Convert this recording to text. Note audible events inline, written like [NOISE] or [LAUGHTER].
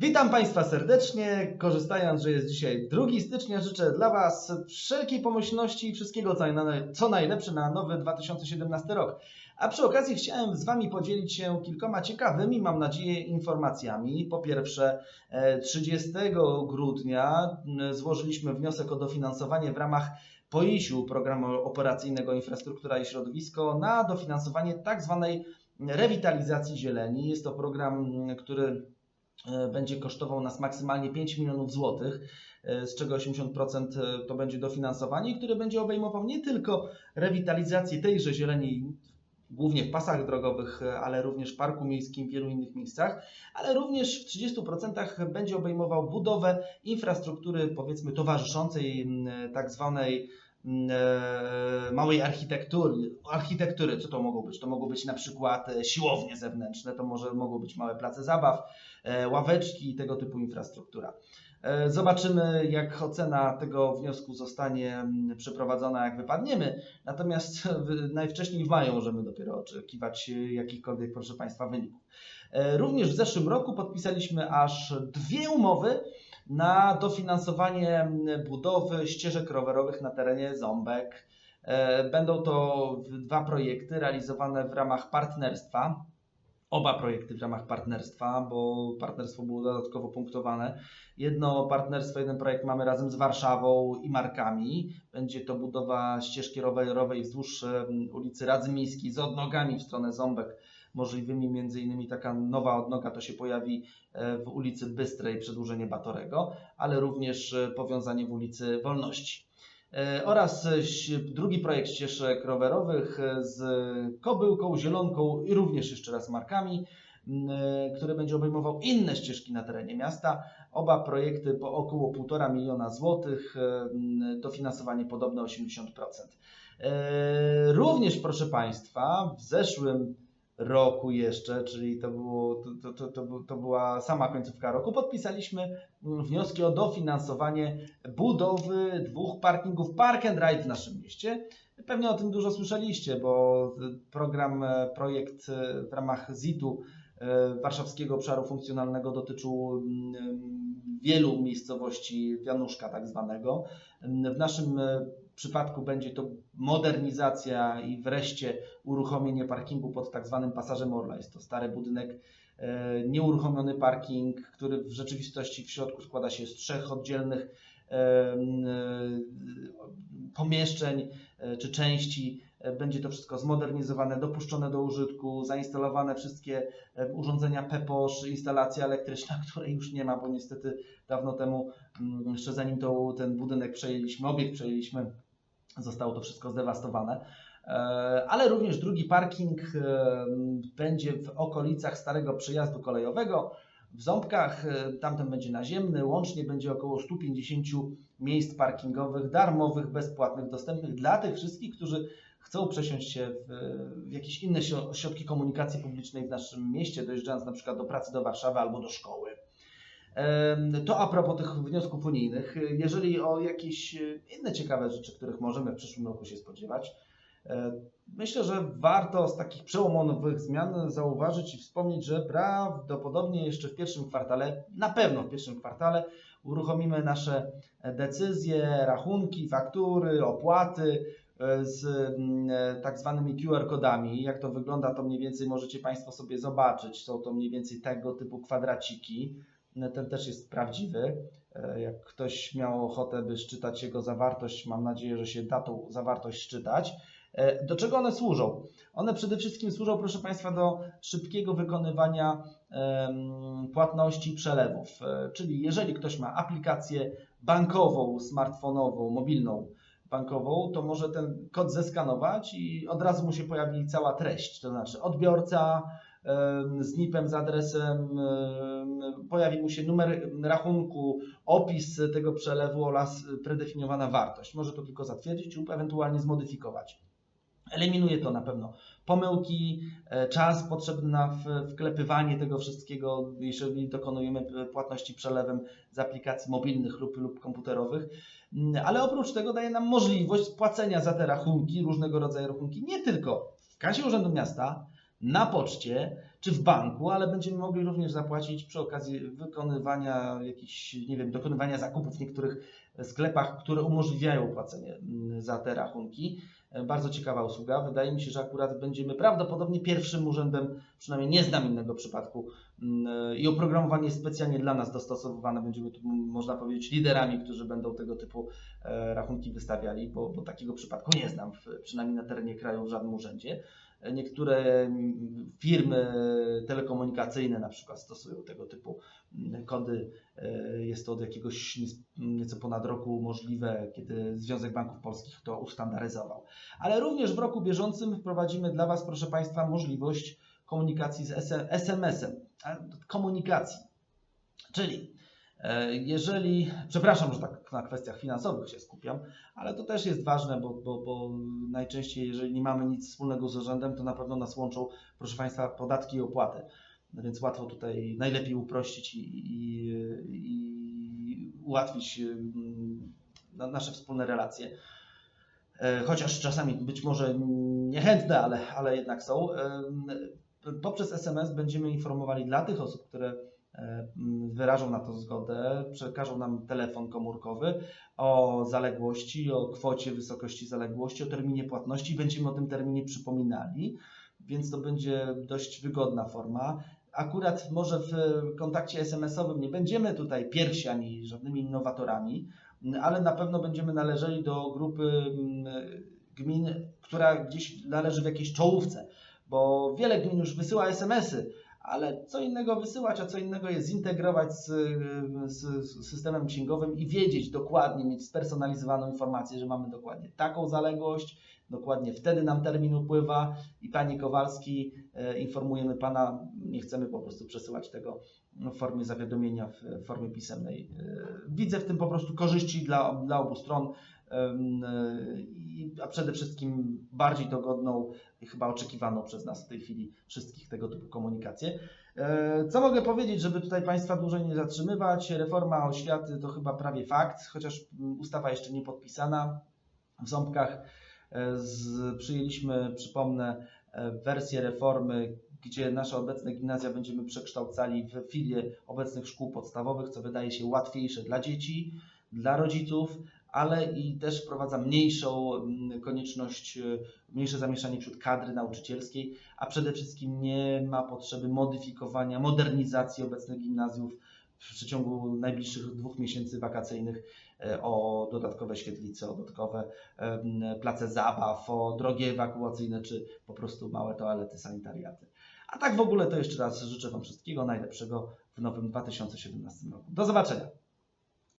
Witam Państwa serdecznie. Korzystając, że jest dzisiaj 2 stycznia, życzę dla Was wszelkiej pomyślności i wszystkiego, co naj- co najlepsze na nowy 2017 rok. A przy okazji chciałem z Wami podzielić się kilkoma ciekawymi, mam nadzieję, informacjami. Po pierwsze, e, 30 grudnia m, złożyliśmy wniosek o dofinansowanie w ramach POIŚ-u, Programu Operacyjnego Infrastruktura i Środowisko, na dofinansowanie tak zwanej rewitalizacji zieleni. Jest to program, który e, będzie kosztował nas maksymalnie 5 milionów złotych, e, z czego 80% to będzie dofinansowanie, które będzie obejmował nie tylko rewitalizację tejże zieleni, głównie w pasach drogowych, e, ale również w parku miejskim, w wielu innych miejscach, ale również w 30% będzie obejmował budowę infrastruktury, powiedzmy, towarzyszącej tak zwanej e, małej architektury. Architektury, co to mogą być? To mogą być na przykład e, siłownie zewnętrzne, to może mogą być małe place zabaw, e, ławeczki i tego typu infrastruktura. E, Zobaczymy, jak ocena tego wniosku zostanie mm, przeprowadzona, jak wypadniemy. Natomiast najwcześniej w maju możemy dopiero oczekiwać e, jakichkolwiek, proszę Państwa, wyników. E, Również w zeszłym roku podpisaliśmy aż dwie umowy na dofinansowanie mm, budowy ścieżek rowerowych na terenie Ząbek. E, Będą to dwa projekty realizowane w ramach partnerstwa. Oba projekty w ramach partnerstwa, bo partnerstwo było dodatkowo punktowane. Jedno partnerstwo, jeden projekt mamy razem z Warszawą i Markami. Będzie to budowa ścieżki rowerowej wzdłuż ulicy Radzy Miejskiej z odnogami w stronę Ząbek. Możliwymi między innymi taka nowa odnoga to się pojawi e, w ulicy Bystrej, przedłużenie Batorego, ale również e, powiązanie w ulicy Wolności. E, Oraz drugi projekt ścieżek rowerowych z Kobyłką, Zielonką i również jeszcze raz Markami, który będzie obejmował inne ścieżki na terenie miasta. Oba projekty po około 1,5 miliona złotych, dofinansowanie podobne 80%. E, Również, proszę Państwa, w zeszłym roku jeszcze, czyli to, było, to, to, to, to, był- to była sama końcówka roku, podpisaliśmy mm, wnioski o dofinansowanie budowy dwóch parkingów Park and Ride w naszym mieście. Pewnie o tym dużo słyszeliście, bo program, e, projekt e, w ramach ZIT-u e, Warszawskiego Obszaru Funkcjonalnego dotyczył mm, wielu miejscowości Wianuszka tak zwanego. W naszym przypadku będzie to modernizacja i wreszcie uruchomienie parkingu pod tak zwanym pasażem Orla. Jest to stary budynek, e, nieuruchomiony parking, który w rzeczywistości w środku składa się z trzech oddzielnych e, e, pomieszczeń czy części. Będzie to wszystko zmodernizowane, dopuszczone do użytku, zainstalowane wszystkie urządzenia PEPOSZ, instalacja elektryczna, [LAUGHS] której już nie ma, bo niestety dawno temu, jeszcze zanim to, ten budynek przejęliśmy, obiekt przejęliśmy, zostało to wszystko zdewastowane. E, Ale również drugi parking e, będzie w okolicach starego przejazdu kolejowego. W Ząbkach e, tamten będzie naziemny, łącznie będzie około 150 miejsc parkingowych, darmowych, bezpłatnych, dostępnych dla tych wszystkich, którzy chcą przesiąść się w, w jakieś inne środki komunikacji publicznej w naszym mieście, dojeżdżając na przykład do pracy do Warszawy albo do szkoły. To a propos tych wniosków unijnych. Jeżeli o jakieś e, inne ciekawe rzeczy, których możemy w przyszłym roku się spodziewać, e, myślę, że warto z takich przełomowych zmian zauważyć i wspomnieć, że prawdopodobnie jeszcze w pierwszym kwartale, na pewno w pierwszym kwartale, uruchomimy nasze decyzje, rachunki, faktury, opłaty e, z tak zwanymi QR-kodami. Jak to wygląda, to mniej więcej możecie Państwo sobie zobaczyć. Są to mniej więcej tego typu kwadraciki. Ten też jest prawdziwy. E, Jak ktoś miał ochotę, by szczytać jego zawartość, mam nadzieję, że się da tą zawartość szczytać. E, Do czego one służą? One przede wszystkim służą, proszę Państwa, do szybkiego wykonywania płatności, przelewów. E, Czyli jeżeli ktoś ma aplikację bankową, smartfonową, mobilną, bankową, to może ten kod zeskanować i od razu mu się pojawi cała treść. To znaczy odbiorca z NIP-em, z adresem, em, pojawi mu się numer rachunku, opis tego przelewu oraz predefiniowana wartość. Może to tylko zatwierdzić lub ewentualnie zmodyfikować. Eliminuje to na pewno pomyłki, e, czas potrzebny na wklepywanie tego wszystkiego, jeżeli dokonujemy płatności przelewem z aplikacji mobilnych lub, lub komputerowych. Mm, Ale oprócz tego daje nam możliwość płacenia za te rachunki, różnego rodzaju rachunki, nie tylko w kasie Urzędu Miasta, na poczcie, czy w banku, ale będziemy mogli również zapłacić przy okazji wykonywania jakichś, nie wiem, dokonywania zakupów w niektórych sklepach, które umożliwiają płacenie mm, za te rachunki. E, Bardzo ciekawa usługa. Wydaje mi się, że akurat będziemy prawdopodobnie pierwszym urzędem, przynajmniej nie znam innego przypadku mm, e, i oprogramowanie specjalnie dla nas dostosowywane. Będziemy tu, można powiedzieć, liderami, którzy będą tego typu e, rachunki wystawiali, bo, bo takiego przypadku nie znam, przynajmniej na terenie kraju w żadnym urzędzie. Niektóre mm, firmy telekomunikacyjne na przykład stosują tego typu mm, kody. E, Jest to od jakiegoś nieco ponad roku możliwe, kiedy Związek Banków Polskich to ustandaryzował. Ale również w roku bieżącym wprowadzimy dla Was, proszę Państwa, możliwość komunikacji z SM SMS-em. Komunikacji. Czyli jeżeli, przepraszam, że tak na kwestiach finansowych się skupiam, ale to też jest ważne, bo, bo, bo najczęściej, jeżeli nie mamy nic wspólnego z urzędem, to na pewno nas łączą, proszę Państwa, podatki i opłaty. No Więc łatwo tutaj najlepiej uprościć i, i, i ułatwić mm, na- nasze wspólne relacje. E, Chociaż czasami być może niechętne, ale, ale jednak są. Em, Poprzez SMS będziemy informowali dla tych osób, które e, wyrażą na to zgodę, przekażą nam telefon komórkowy o zaległości, o kwocie wysokości zaległości, o terminie płatności. Będziemy o tym terminie przypominali, więc to będzie dość wygodna forma. Akurat może w kontakcie SMS-owym nie będziemy tutaj pierwsi ani żadnymi innowatorami, ale na pewno będziemy należeli do grupy gmin, która gdzieś należy w jakiejś czołówce, bo wiele gmin już wysyła SMS-y, ale co innego wysyłać, a co innego jest zintegrować z, z, z systemem księgowym i wiedzieć dokładnie, mieć spersonalizowaną informację, że mamy dokładnie taką zaległość, dokładnie wtedy nam termin upływa i Panie Kowalski, e, informujemy Pana, nie chcemy po prostu przesyłać tego w formie zawiadomienia, w formie pisemnej. E, Widzę w tym po prostu korzyści dla, dla obu stron, a przede wszystkim bardziej dogodną i chyba oczekiwaną przez nas w tej chwili wszystkich tego typu komunikację. E, Co mogę powiedzieć, żeby tutaj Państwa dłużej nie zatrzymywać? Reforma oświaty to chyba prawie fakt, chociaż mm, ustawa jeszcze nie podpisana. W ząbkach e, przyjęliśmy, przypomnę, e, wersję reformy, gdzie nasze obecne gimnazja będziemy przekształcali w filie obecnych szkół podstawowych, co wydaje się łatwiejsze dla dzieci, dla rodziców, ale i też wprowadza mniejszą mm, konieczność, e, mniejsze zamieszanie wśród kadry nauczycielskiej, a przede wszystkim nie ma potrzeby modyfikowania, modernizacji obecnych gimnazjów w przeciągu najbliższych dwóch miesięcy wakacyjnych e, o dodatkowe świetlice, o dodatkowe place zabaw, o drogie ewakuacyjne czy po prostu małe toalety, sanitariaty. A tak w ogóle to jeszcze raz życzę Wam wszystkiego najlepszego w nowym 2017 roku. Do zobaczenia!